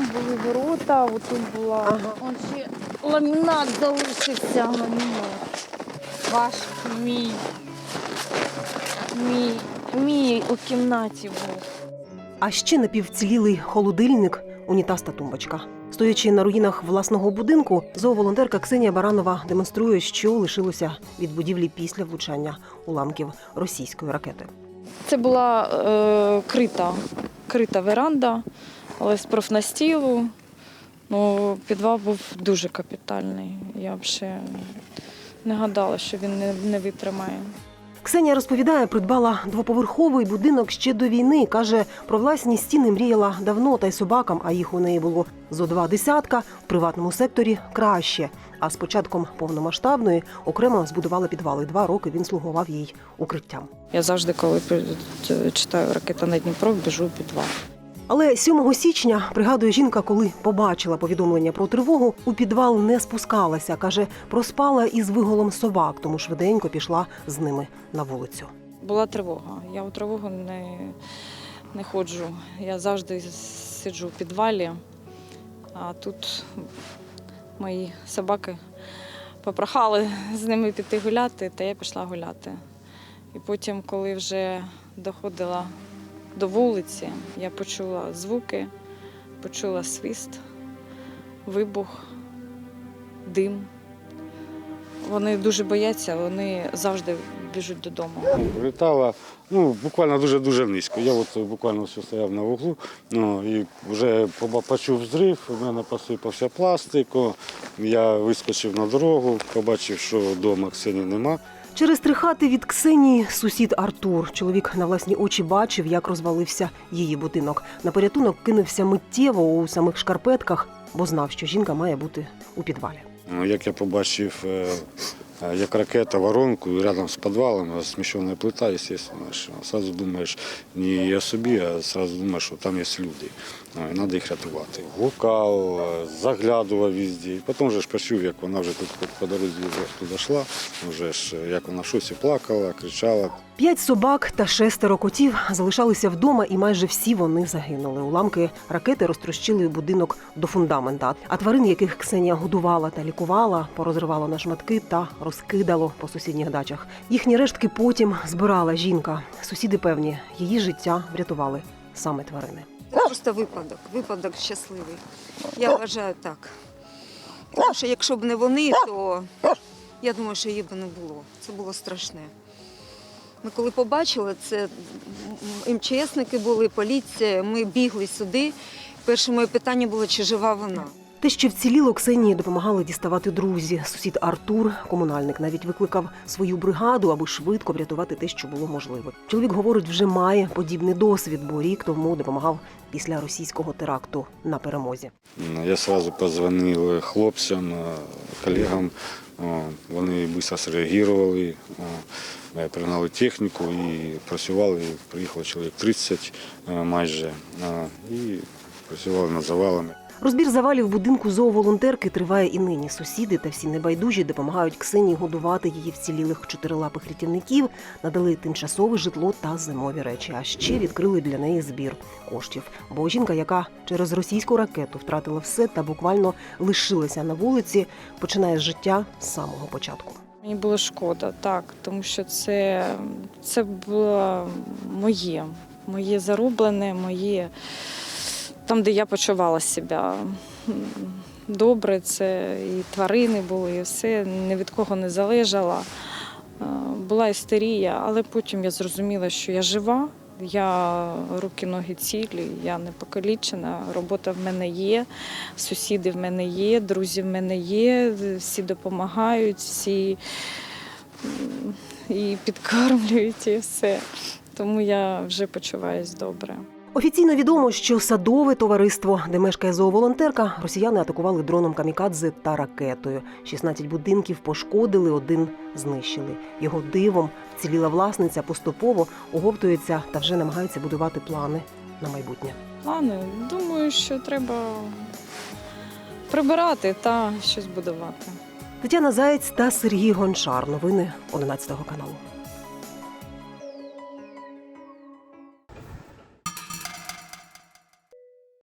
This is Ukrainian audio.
Там були ворота, отут була. Ага. Он ще ламінат залишився, ламінат. Ваш мій. Мій, мій у кімнаті був. А ще напівцілілий холодильник, унітаз та тумбочка. Стоячи на руїнах власного будинку, зооволонтерка Ксенія Баранова демонструє, що лишилося від будівлі після влучання уламків російської ракети. Це була е, крита, крита веранда, але з профнастілу. Ну, підвал був дуже капітальний. Я ще не гадала, що він не, не витримає. Ксенія розповідає, придбала двоповерховий будинок ще до війни. каже, про власні стіни мріяла давно, та й собакам, а їх у неї було зо два десятка. В приватному секторі краще. А з початком повномасштабної окремо збудувала підвал. І Два роки він слугував їй укриттям. Я завжди, коли читаю ракета на Дніпро, біжу в підвал. Але 7 січня пригадує жінка, коли побачила повідомлення про тривогу, у підвал не спускалася. каже, проспала із виголом собак, тому швиденько пішла з ними на вулицю. Була тривога. Я у тривогу не, не ходжу. Я завжди сиджу в підвалі, а тут мої собаки попрохали з ними піти гуляти, та я пішла гуляти. І потім, коли вже доходила до вулиці, я почула звуки, почула свист, вибух, дим. Вони дуже бояться, вони завжди біжуть додому. Літала ну, буквально дуже-дуже низько. Я от буквально все стояв на вуглу ну, і вже почув взрив, у мене посипався пластик, я вискочив на дорогу, побачив, що вдома Ксені нема. Через три хати від Ксенії сусід Артур. Чоловік на власні очі бачив, як розвалився її будинок. На порятунок кинувся миттєво у самих шкарпетках, бо знав, що жінка має бути у підвалі. Ну, Як я побачив, е, як ракета воронку рядом з підвалом, сміщена плита, звісно, що одразу думаєш не о собі, а одразу думаєш, що там є люди. І треба їх рятувати. Гукав, заглядував везде. І потім вже ж почув, як вона вже тут по- дорозі вже туди йшла, вже ж як вона щось і плакала, кричала. П'ять собак та шестеро котів залишалися вдома, і майже всі вони загинули. Уламки ракети розтрощили будинок до фундамента. А тварин, яких Ксенія годувала та лікувала, порозривало на шматки та розкидало по сусідніх дачах. Їхні рештки потім збирала жінка. Сусіди певні, її життя врятували саме тварини. Просто випадок, випадок щасливий. Я вважаю так. Тому що якщо б не вони, то я думаю, що її б не було. Це було страшне. Ми коли побачили, це МЧСники були, поліція, ми бігли сюди. Перше моє питання було, чи жива вона. Те, що вціліло, Ксенії допомагали діставати друзі. Сусід Артур, комунальник, навіть викликав свою бригаду, аби швидко врятувати те, що було можливо. Чоловік говорить, вже має подібний досвід, бо рік тому допомагав після російського теракту на перемозі. Я одразу позвонив хлопцям, колегам. Вони швидко зреагували, пригнали техніку і працювали. Приїхало чоловік 30 е, майже і працювали над завалами. Розбір завалів будинку зооволонтерки триває і нині. Сусіди та всі небайдужі допомагають Ксенії годувати її вцілілих чотирилапих рятівників, надали тимчасове житло та зимові речі. А ще відкрили для неї збір коштів. Бо жінка, яка через російську ракету втратила все та буквально лишилася на вулиці, починає життя з самого початку. Мені було шкода, так, тому що це, це було моє, моє зароблене, моє там, де я почувала себе добре, це і тварини були, і все, ні від кого не залежала. Е, Була істерія, але потім я зрозуміла, що я жива, я руки, ноги цілі, я не покалічена, робота в мене є, сусіди в мене є, друзі в мене є, всі допомагають, всі і підкормлюють, і все. Тому я вже почуваюсь добре. Офіційно відомо, що садове товариство, де мешкає зооволонтерка, росіяни атакували дроном камікадзе та ракетою. 16 будинків пошкодили, один знищили. Його дивом вціліла власниця поступово оговтується та вже намагається будувати плани на майбутнє. Плани, думаю, що треба прибирати та щось будувати. Тетяна Заєць та Сергій Гончар. Новини 11 каналу.